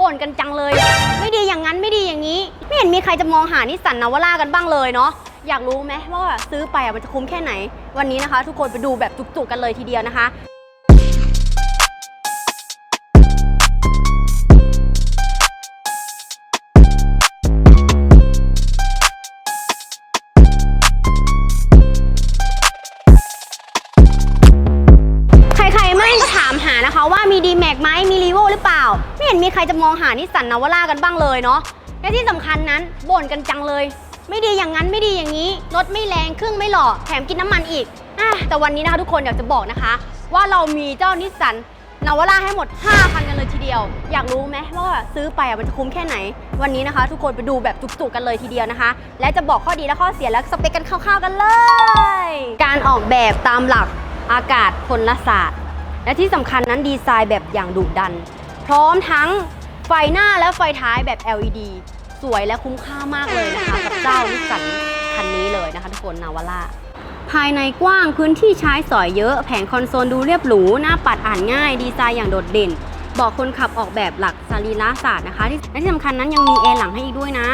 บ่นกันจังเลย ไม่ดีอย่างนั้นไม่ดีอย่างนี้ ไม่เห็นมีใครจะมองหานิสสันนาวร่ากันบ้างเลยเนาะอยากรู้ไหมว่าซื้อไปอะมันจะคุ้มแค่ไหน วันนี้นะคะ ทุกคนไปดูแบบจุกๆกันเลยทีเดียวนะคะ ใครจะมองหานิสสันนาวาร่ากันบ้างเลยเนาะและที่สำคัญนั้นบ่นกันจังเลย ไม่ดีอย่างนั้นไม่ดีอย่างนี้รถไม่แรงเครื่องไม่หล่อแถมกินน้ำมันอีกอแต่วันนี้นะคะทุกคนอยากจะบอกนะคะ ว่าเรามีเจ้านิสสันนาวาร่าให้หมด 5 คันกันเลยทีเดียว อยากรู้ไหมว่าซื้อไปมันจะคุ้มแค่ไหน วันนี้นะคะ ทุกคนไปดูแบบจุกๆกันเลยทีเดียวนะคะ และจะบอกข้อดีและข้อเสียและสเปคกันคร่าวๆกันเลย การออกแบบตามหลักอากาศพลศาสตร์ และที่สำคัญนั้นดีไซน์แบบอย่างดุดัน พร้อมทั้งไฟหน้าและไฟท้ายแบบ LED สวยและคุ้มค่ามากเลยนะคะกับเจ้านิสสันคันนี้เลยนะคะทุกคนนาวาร่าภายในกว้างพื้นที่ใช้สอยเยอะ แผงคอนโซลดูเรียบหรู หน้าปัดอ่านง่าย ดีไซน์อย่างโดดเด่น บอกคนขับออกแบบหลักสรีระศาสตร์นะคะที่และที่สำคัญนั้นยังมีแอร์หลังให้อีกด้วยนะ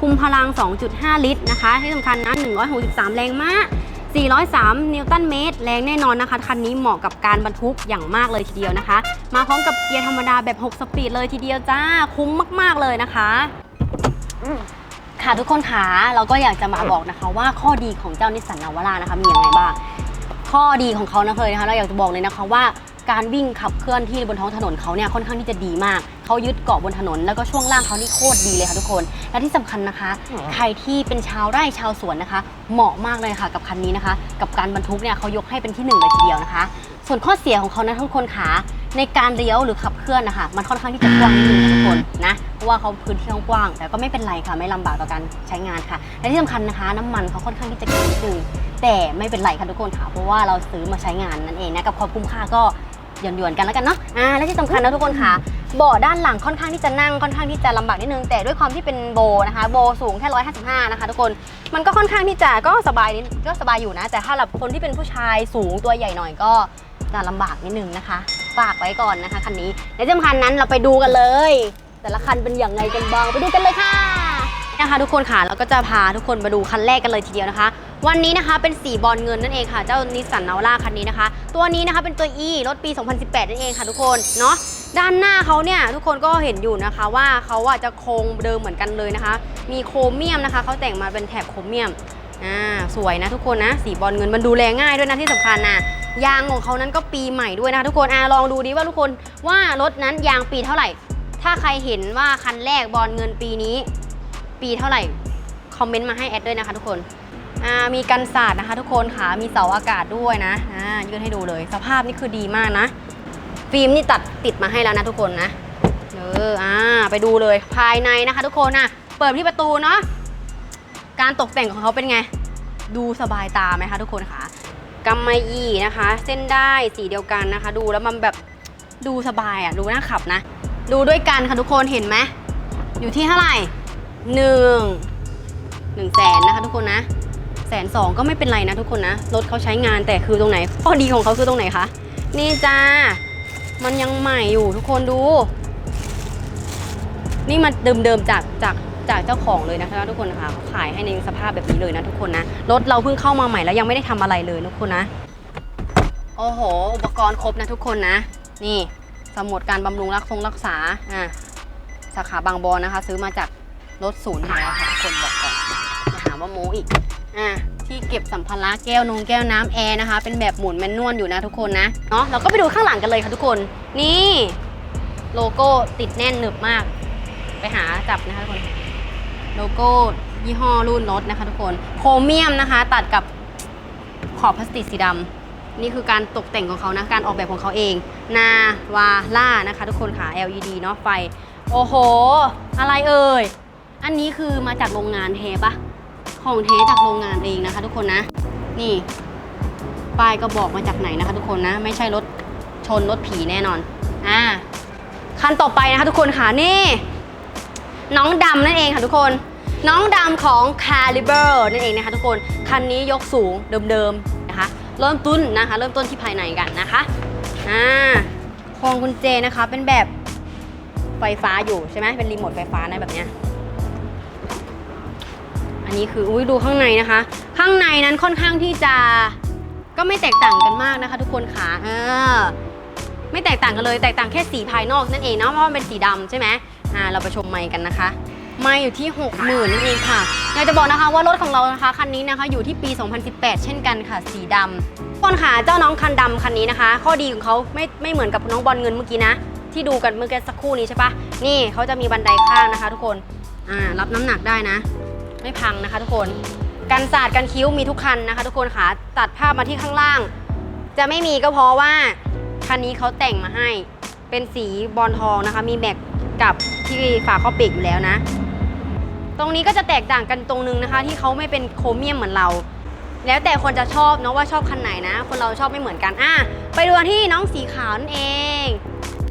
คุมพลัง 2.5 ลิตรนะคะ ที่สำคัญนั้น163 แรงม้า 403 นิวตันเมตร แรงแน่นอนนะคะ คันนี้เหมาะกับการบรรทุกอย่างมากเลยทีเดียวนะคะ มาพร้อมกับเกียร์ธรรมดาแบบ 6 สปีดเลยทีเดียวจ้า คุ้มมาก ๆ เลยนะคะ ค่ะทุกคนคะเราก็อยากจะมาบอกนะคะ ว่าข้อดีของเจ้านิสสันนาวาร่านะคะมีอย่างไรบ้าง ข้อดีของเขานะเคยนะคะ เราอยากจะบอกเลยนะคะว่า การวิ่งขับเคลื่อนที่บนท้องถนนเขาเนี่ยค่อนข้างที่จะดีมาก เขายึดเกาะบนถนน แล้วก็ช่วงล่างเขานี่โคตรดีเลยค่ะทุกคน และที่สำคัญนะคะ ใครที่เป็นชาวไร่ชาวสวนนะคะ เหมาะมากเลยค่ะกับคันนี้นะคะ กับการบรรทุกเนี่ยเขายกให้เป็นที่หนึ่งเลยทีเดียวนะคะ ส่วนข้อเสียของเขานะทุกคนขาในการเลี้ยวหรือขับเคลื่อนนะคะมันค่อนข้างที่จะกว้างนิดนึงนะทุกคนนะเพราะว่าเขาพื้นที่กว้างแต่ก็ไม่เป็นไรค่ะไม่ลำบากต่อการใช้งานค่ะและที่สำคัญนะคะ น้ำมันเขาค่อนข้างที่จะกินนิดนึงแต่ไม่เป็นไรค่ะทุกคนค่ะเพราะว่าเราซื้อมาใช้งานนั่นเองนะกับความคุ้มค่าก็ หย่อนๆกันแล้วกันเนาะอ่าและที่สำคัญนะทุกคนค่ะเบาะด้านหลังค่อนข้างที่จะนั่งค่อนข้างที่จะลำบากนิดนึงแต่ด้วยความที่เป็นโบนะคะโบสูงแค่155นะคะทุกคนมันก็ค่อนข้างที่จะก็สบายนิดก็สบายอยู่นะ แต่ถ้าแบบคนที่เป็นผู้ชายสูงตัวใหญ่หน่อยก็จะลำบากนิดนึงนะคะฝากไว้ก่อนนะคะคันนี้และที่สำคัญนั้นเราไปดูกันเลย แต่ละคันเป็นอย่างไรกันบ้างไปดูกันเลยค่ะ นะคะ ทุกคนค่ะเราก็จะพาทุกคนมาดูคันแรกกันเลยทีเดียวนะคะ วันนี้นะคะเป็นสีบอลเงินนั่นเองค่ะ เจ้านิสสันนาวาร่าคันนี้นะคะ ตัวนี้นะคะเป็นตัว E รถปี 2018 นั่นเองค่ะ ทุกคนเนาะด้านหน้าเขาเนี่ยทุกคนก็เห็นอยู่นะคะว่าเขาอะจะโครงเดิมเหมือนกันเลยนะคะ มีโครเมียมนะคะเขาแต่งมาเป็นแถบโครเมียมอ่าสวยนะทุกคนนะสีบอลเงินมันดูแลง่ายด้วยนะที่สำคัญนะยางของเขานั้นก็ปีใหม่ด้วยนะคะทุกคนอ่าลองดูดิว่าทุกคนว่ารถนั้นยางปีเท่าไหร่ ถ้าใครเห็นว่าคันแรกบอลเงินปีนี้ ปีเท่าไหร่ คอมเมนต์มาให้แอดด้วยนะคะทุกคนมีกันศาสตร์นะคะทุกคนค่ะ มีเสาอากาศด้วยนะยื่นให้ดูเลย สภาพนี่คือดีมากนะ ฟิล์มนี่ตัดติดมาให้แล้วนะทุกคนนะ เอออ่าไปดูเลยภายในนะคะทุกคนนะเปิดที่ประตูเนาะ การตกแต่งของเขาเป็นไง ดูสบายตาไหมคะทุกคนคะกำมะยี่นะคะ เส้นได้สีเดียวกันนะคะ ดูแล้วมันแบบดูสบายอะ ดูน่าขับนะ ดูด้วยกันค่ะทุกคนเห็นไหมอยู่ที่เท่าไหร่ หนึ่งหนึ่งแสนนะคะทุกคนนะแสนสองก็ไม่เป็นไรนะทุกคนนะ รถเขาใช้งานแต่คือตรงไหน ข้อดีของเขาคือตรงไหนคะ นี่จ้า มันยังใหม่อยู่ทุกคนดู นี่มันเดิมๆจากจากจากเจ้าของเลยนะคะทุกคนนะคะเขาขายให้ในสภาพแบบนี้เลยนะทุกคนนะ รถเราเพิ่งเข้ามาใหม่แล้วยังไม่ได้ทำอะไรเลยทุกคนนะ โอ้โห อุปกรณ์ครบนะทุกคนนะ นี่สมุดการบำรุงรักทรงรักษา อะสาขาบางบอนนะคะ ซื้อมาจาก รถศูนย์อยู่แล้วค่ะทุกคนบอกก่อนอย่าหาว่าโม้อีกอะที่เก็บสัมภาระแก้วนงแก้วน้ำแอร์นะคะ เป็นแบบหมุนแมนนวลอยู่นะทุกคนนะเนาะเราก็ไปดูข้างหลังกันเลยค่ะทุกคน นี่โลโก้ติดแน่นหนึบมาก ไปหาจับนะคะทุกคน โลโก้ยี่ห้อรุ่นรถนะคะทุกคนโครเมียมนะคะ ตัดกับขอบพลาสติกสีดำนี่คือการตกแต่งของเขานะ การออกแบบของเขาเอง นาวาล่านะคะ ทุกคนค่ะ LED เนาะไฟ โอ้โห อะไรเอ่ย อันนี้คือมาจากโรงงานเทปะของเทจากโรงงานเองนะคะ ทุกคนนะ นี่ป้ายก็บอกมาจากไหนนะคะ ทุกคนนะ ไม่ใช่รถชนรถผีแน่นอน อ่า คันต่อไปนะคะ ทุกคนค่ะนี่ น้องดำนั่นเองค่ะทุกคน น้องดำของ Caliber นั่นเองนะคะ ทุกคน คันนี้ยกสูงเดิมๆนะคะ เริ่มต้นนะคะ เริ่มต้นที่ภายในกันนะคะ อ่าพวงกุญแจนะคะ เป็นแบบไฟฟ้าอยู่ใช่ไหมเป็นรีโมทไฟฟ้านะแบบเนี้ย นนี้คืออุ้ยดูข้างในนะคะ ข้างในนั้นค่อนข้างที่จะก็ไม่แตกต่างกันมากนะคะ ทุกคนค่ะเออไม่แตกต่างกันเลยแตกต่างแค่สีภายนอกนั่นเองเนาะเพราะว่ามันเป็นสีดำใช่ไหมอ่าเราไปชมไมค์กันนะคะไมค์อยู่ที่ 60,000นั่นเองค่ะอยากจะบอกนะคะว่ารถของเรานะคะคันนี้นะคะอยู่ที่ปี 2018 เช่นกันค่ะ สีดำทุกคนค่ะเจ้าน้องคันดำคันนี้นะคะ ข้อดีของเขาไม่ไม่เหมือนกับน้องบอลเงินเมื่อกี้นะ ที่ดูกันเมื่อกี้สักครู่นี้ใช่ปะนี่เขาจะมีบันไดข้างนะคะ ทุกคนอ่ารับน้ำหนักได้นะ ไม่พังนะคะทุกคน กันสาดกันคิ้วมีทุกคันนะคะ ทุกคนค่ะตัดภาพมาที่ข้างล่าง จะไม่มีก็เพราะว่าคันนี้เขาแต่งมาให้ เป็นสีบอลทองนะคะ มีแม็กกับที่ฝาครอบเบรกอยู่แล้วนะ ตรงนี้ก็จะแตกต่างกันตรงนึงนะคะ ที่เขาไม่เป็นโครเมียมเหมือนเรา แล้วแต่คนจะชอบเนาะว่าชอบคันไหนนะ คนเราชอบไม่เหมือนกันอะไปดูที่น้องสีขาวนั่นเอง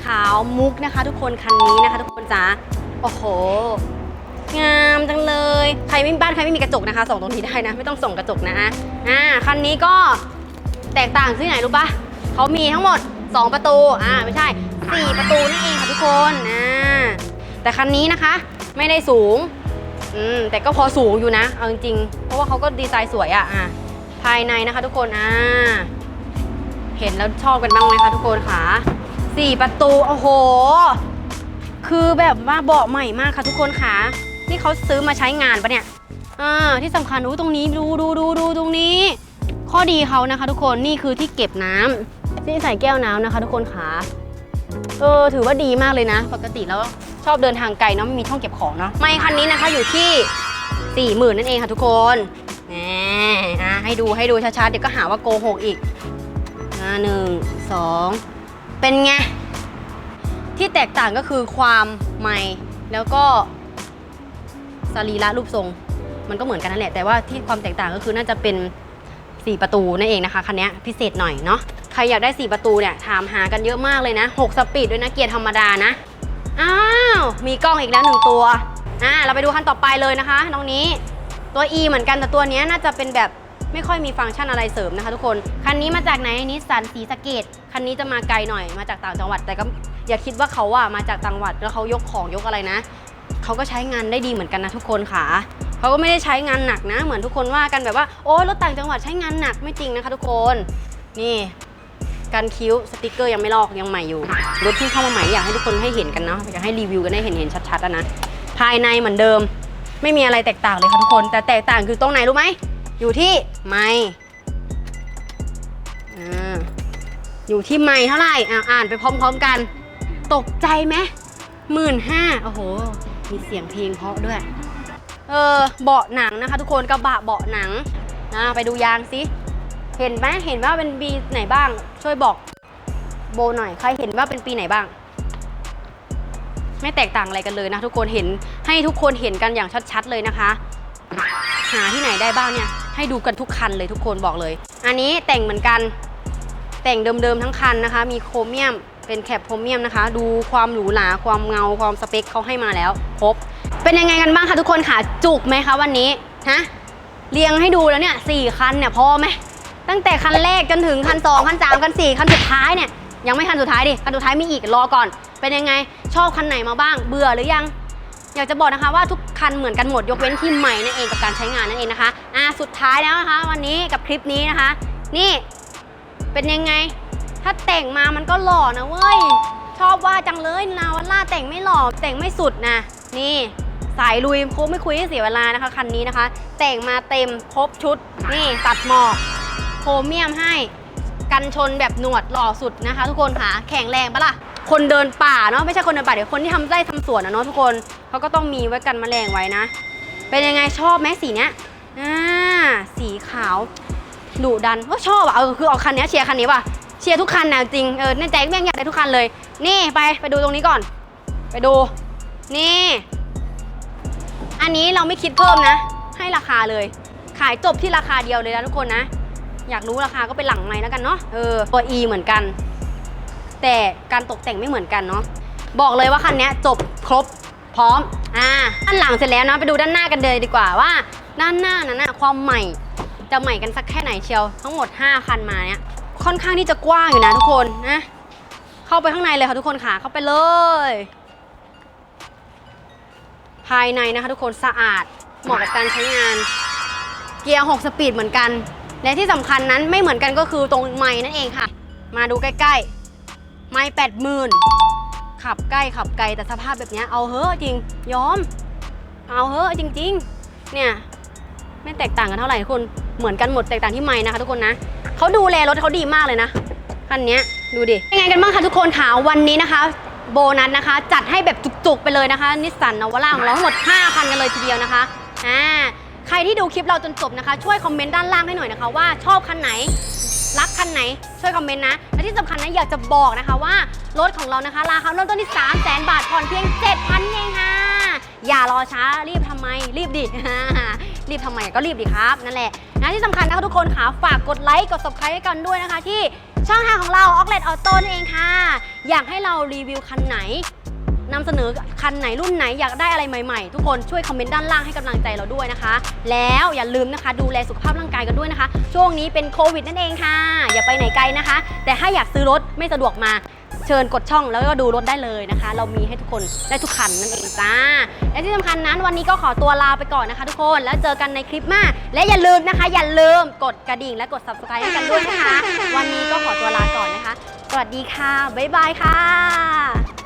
ขาวมุกนะคะ ทุกคนคันนี้นะคะ ทุกคนจ้าโอ้โห งามจังเลย ใครไม่มีบ้านใครไม่มีกระจกนะคะส่องตรงนี้ได้นะ ไม่ต้องส่องกระจกนะอ่าคันนี้ก็แตกต่างที่ไหนรู้ปะเขามีทั้งหมด 2 ประตูอ่าไม่ใช่ 4 ประตูนั่นเองค่ะทุกคนอ่าแต่คันนี้นะคะไม่ได้สูงอืมแต่ก็พอสูงอยู่นะเอาจริงๆเพราะว่าเขาก็ดีไซน์สวยอะอะภายในนะคะ ทุกคนอ่าเห็นแล้วชอบกันบ้างไหมคะทุกคนค่ะสี่ประตูโอ้โห คือแบบว่าเบาะใหม่มากค่ะทุกคนค่ะ นี่เขาซื้อมาใช้งานปะเนี่ยอ่าที่สำคัญอู้ตรงนี้ดูดูดูดูตรงนี้ ข้อดีเขานะคะ ทุกคนนี่คือที่เก็บน้ำที่ใส่แก้วน้ำนะคะ ทุกคนค่ะเออถือว่าดีมากเลยนะ ปกติแล้วชอบเดินทางไกลเนาะไม่มีช่องเก็บของเนาะไม่คันนี้นะคะอยู่ที่4ี่หมื่นนั่นเองค่ะทุกคนแหมอะให้ดูให้ดูชัดๆเดี๋ยวก็หาว่าโกหกอีกอ่าหนึ่งสองเป็นไง ที่แตกต่างก็คือความใหม่แล้วก็ สรีระรูปทรง มันก็เหมือนกันนั่นแหละ แต่ว่าที่ความแตกต่างก็คือน่าจะเป็น 4 ประตูนั่นเองนะคะคันนี้พิเศษหน่อยเนาะใครอยากได้ 4 ประตูเนี่ยถามหากันเยอะมากเลยนะ 6 สปีดด้วยนะเกียร์ธรรมดานะอ้าวมีกล้องอีกแล้วหนึ่งตัวอ่าเราไปดูคันต่อไปเลยนะคะน้องนี้ตัว E เหมือนกันแต่ตัวนี้น่าจะเป็นแบบไม่ค่อยมีฟังก์ชันอะไรเสริมนะคะทุกคน คันนี้มาจากไหนนิสสันสีสเกต คันนี้จะมาไกลหน่อยมาจากต่างจังหวัด แต่ก็อย่าคิดว่าเขาอะมาจากต่างจังหวัดแล้วเขายกของยกอะไรนะ เขาก็ใช้งานได้ดีเหมือนกันนะทุกคนค่ะเขาก็ไม่ได้ใช้งานหนักนะ เหมือนทุกคนว่ากันแบบว่าโอ้รถต่างจังหวัดใช้งานหนักไม่จริงนะคะทุกคนนี่การคิ้วสติกเกอร์ยังไม่ลอกยังใหม่อยู่รถที่เข้ามาใหม่อยากให้ทุกคนให้เห็นกันเนาะอยากให้รีวิวกันได้เห็นเห็นชัดๆอะนะภายในเหมือนเดิม ไม่มีอะไรแตกต่างเลยค่ะทุกคน แต่แตกต่างคือตรงไหนรู้ไหมอยู่ที่ไม่อยู่ที่ไม้เท่าไหร่อ่านไปพร้อม ๆกัน ตกใจไหมหมื่นห้าโอ้โห มีเสียงเพลงเพราะด้วย เออเบาะหนังนะคะ ทุกคนกระบะเบาะหนังอ่าไปดูยางสิเห็นไหมเห็นว่าเป็นปีไหนบ้าง ช่วยบอกโบหน่อยใครเห็นว่าเป็นปีไหนบ้าง ไม่แตกต่างอะไรกันเลยนะ ทุกคนเห็นให้ทุกคนเห็นกันอย่างชัดๆเลยนะคะ หาที่ไหนได้บ้างเนี่ย ให้ดูกันทุกคันเลยทุกคนบอกเลย อันนี้แต่งเหมือนกันแต่งเดิมๆทั้งคันนะคะ มีโครเมียม เป็นแคปโครเมียมนะคะ ดูความหรูหราความเงาความสเปคเขาให้มาแล้วครบ เป็นยังไงกันบ้างคะทุกคนค่ะจุกไหมคะวันนี้ฮะเรียงให้ดูแล้วเนี่ยสี่คันเนี่ยพอไหมตั้งแต่คันแรกจนถึงคันสองคันสามคันสี่คันสุดท้ายเนี่ยยังไม่คันสุดท้ายดิคันสุดท้ายมีอีกรอก่อน เป็นยังไงชอบคันไหนมาบ้าง เบื่อหรือยังอยากจะบอกนะคะว่าทุกคันเหมือนกันหมดยกเว้นที่ใหม่นั่นเองกับการใช้งานนั่นเองนะคะอ่าสุดท้ายแล้วนะคะ วันนี้กับคลิปนี้นะคะ นี่เป็นยังไง ถ้าแต่งมามันก็หล่อนะเว้ย ชอบว่าจังเลยนาวาล่าแต่งไม่หล่อแต่งไม่สุดนะ นี่ สายลุยโค้ไม่คุยให้เสียเวลานะคะคันนี้นะคะ แต่งมาเต็มครบชุด นี่ตัดหมอกโครเมียมให้กันชนแบบหนวดหล่อสุดนะคะ ทุกคนค่ะแข็งแรงปะล่ะคนเดินป่าเนาะไม่ใช่คนเดินป่าเดี๋ยวคนที่ทำไร่ทำสวนนะเนาะทุกคนเขาก็ต้องมีไว้กันมแมลงไว้นะ เป็นยังไงชอบไหมสีเนี้ยอ่าสีขาวดุดันก็ชอบอะเออคือเอาคันนี้เชียร์คันนี้ว่ะ เชียร์ทุกคันนะจริง เออในใจแม่งอยากได้ทุกคันเลย นี่ไปไปดูตรงนี้ก่อน ไปดู นี่ อันนี้เราไม่คิดเพิ่มนะ ให้ราคาเลย ขายจบที่ราคาเดียวเลยนะทุกคนนะ อยากรู้ราคาก็ไปหลังไม้แล้วกันเนาะ เออ ตัว E เหมือนกัน แต่การตกแต่งไม่เหมือนกันเนาะ บอกเลยว่าคันนี้จบครบพร้อม อ่า ด้านหลังเสร็จแล้วนะไปดูด้านหน้ากันเลยดีกว่าว่า ด้านหน้านั้นนะความใหม่จะใหม่กันสักแค่ไหนเชียว ทั้งหมด 5 คันมาเนี่ย ค่อนข้างที่จะกว้างอยู่นะทุกคนนะ เข้าไปข้างในเลยค่ะทุกคนค่ะ เข้าไปเลย ภายในนะคะทุกคนสะอาด เหมาะกับการใช้งาน เกียร์ 6 สปีดเหมือนกัน และที่สำคัญนั้นไม่เหมือนกันก็คือตรงไม้นั่นเองค่ะ มาดูใกล้ๆ ไม้แปดหมื่นขับใกล้ขับไกลแต่สภาพแบบนี้เอาเฮ้อจริง ยอม เอาเฮ้อจริง ๆ เนี่ยไม่แตกต่างกันเท่าไหร่ทุกคน เหมือนกันหมดแตกต่างที่ไม้นะคะทุกคนนะ เขาดูแลรถเขาดีมากเลยนะ คันเนี้ยดูดิ เป็นไงกันบ้างคะทุกคนคะวันนี้นะคะ โบนัสนะคะ จัดให้แบบจุกๆไปเลยนะคะ นิสสันนวร่าของเราทั้งหมด 5 คันกันเลยทีเดียวนะคะ อ่า ใครที่ดูคลิปเราจนจบนะคะ ช่วยคอมเมนต์ด้านล่างให้หน่อยนะคะว่าชอบคันไหน รักคันไหน ช่วยคอมเมนต์นะ และที่สำคัญนะอยากจะบอกนะคะว่ารถของเรานะคะ ราคาเริ่มต้นที่ 3 0 0 0 0 0บาทผ่อนเพียง 7,000เองค่ะ อย่ารอช้ารีบทำไมรีบดิ รีบทำไมก็รีบดิครับนั่นแหละ นะที่สำคัญนะคะทุกคนค่ะฝากกดไลค์กด subscribe ให้กันด้วยนะคะ ที่ช่องทางของเราออกเลตออโต้นั่นเองค่ะ อยากให้เรารีวิวคันไหนนำเสนอคันไหนรุ่นไหนอยากได้อะไรใหม่ๆ ทุกคนช่วยคอมเมนต์ด้านล่างให้กำลังใจเราด้วยนะคะ แล้วอย่าลืมนะคะ ดูแลสุขภาพร่างกายกันด้วยนะคะ ช่วงนี้เป็นโควิดนั่นเองค่ะ อย่าไปไหนไกลนะคะ แต่ถ้าอยากซื้อรถไม่สะดวกมา ชิญกดช่องแล้วก็ดูรถได้เลยนะคะ เรามีให้ทุกคนได้ทุกคันนั่นเองจ้า และที่สำคัญนั้นวันนี้ก็ขอตัวลาไปก่อนนะคะทุกคน แล้วเจอกันในคลิปหน้า และอย่าลืมนะคะ อย่าลืมกดกระดิ่งและกด subscribe ให้กันด้วยนะคะ วันนี้ก็ขอตัวลาก่อนนะคะ สวัสดีค่ะ บ๊ายบายค่ะ